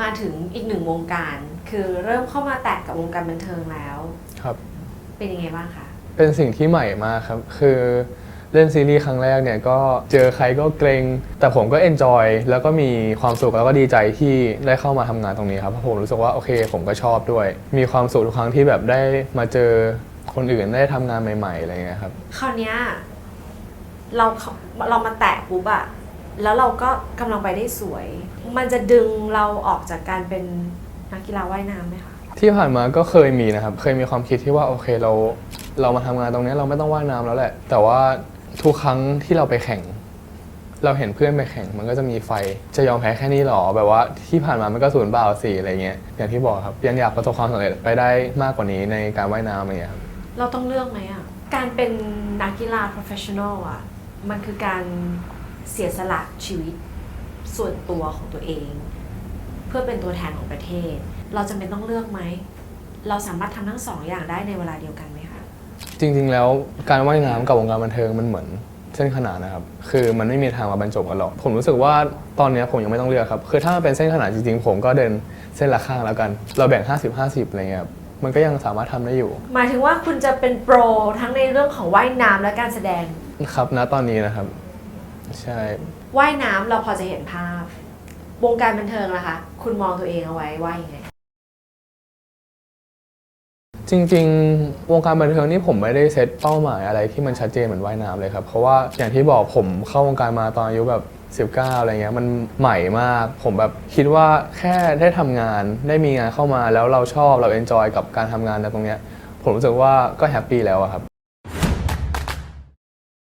มาถึงอีกหนึ่งวงการ คือเริ่มเข้ามาแตะกับวงการบันเทิงแล้ว ครับ เป็นยังไงบ้างคะ เป็นสิ่งที่ใหม่มากครับ คือเล่นซีรีส์ครั้งแรกเนี่ยก็เจอใครก็เกรง แต่ผมก็เอนจอยแล้วก็มีความสุขแล้วก็ดีใจที่ได้เข้ามาทำงานตรงนี้ครับเพราะผมรู้สึกว่าโอเค ผมก็ชอบด้วย มีความสุขทุกครั้งที่แบบได้มาเจอคนอื่นได้ทำงานใหม่ๆอะไรเงี้ยครับ คราวเนี้ยเราเข้าเรามาแตะปุ๊บอะ แล้วเราก็กำลังไปได้สวย มันจะดึงเราออกจากการเป็นนักกีฬาว่ายน้ำไหมคะ ที่ผ่านมาก็เคยมีนะครับ เคยมีความคิดที่ว่าโอเคเราเรามาทำงานตรงนี้เราไม่ต้องว่ายน้ำแล้วแหละ แต่ว่าทุกครั้งที่เราไปแข่ง เราเห็นเพื่อนไปแข่ง มันก็จะมีไฟจะยอมแพ้แค่นี้หรอแบบว่าที่ผ่านมามันก็ศูนย์เปล่าสี่อะไรเงี้ยอย่างที่บอกครับยังอยากประสบความสำเร็จไปได้มากกว่านี้ในการว่ายน้ำอะไรเงี้ยครับเราต้องเลือกไหมอะการเป็นนักกีฬา professional อะมันคือการ เสียสละชีวิตส่วนตัวของตัวเอง เพื่อเป็นตัวแทนของประเทศ เราจำเป็นต้องเลือกไหม เราสามารถทำทั้งสองอย่างได้ในเวลาเดียวกันไหมคะ จริง ๆ แล้วการว่ายน้ำกับวงการบันเทิงมันเหมือนเส้นขนานนะครับ คือมันไม่มีทางมาบรรจบกันหรอก ผมรู้สึกว่าตอนเนี้ยผมยังไม่ต้องเลือกครับ คือถ้ามันเป็นเส้นขนานจริงๆ ผมก็เดินเส้นละข้างแล้วกัน เราแบ่ง 50-50อะไรเงี้ยครับ มันก็ยังสามารถทำได้อยู่ หมายถึงว่าคุณจะเป็นโปรทั้งในเรื่องของว่ายน้ำและการแสดง ครับ ณ ตอนนี้นะครับ ใช่ ว่ายน้ำเราพอจะเห็นภาพ วงการบันเทิงนะคะ คุณมองตัวเองเอาไว้ว่ายังไง จริงๆ วงการบันเทิงนี่ผมไม่ได้เซตเป้าหมายอะไรที่มันชัดเจนเหมือนว่ายน้ำเลยครับ เพราะว่าอย่างที่บอกผมเข้าวงการมาตอนอายุแบบ 19 อะไรเงี้ยมันใหม่มาก ผมแบบคิดว่าแค่ได้ทำงานได้มีงานเข้ามาแล้วเราชอบเราเอนจอยกับการทำงานในตรงเนี้ยผมรู้สึกว่าก็แฮปปี้แล้วอะครับ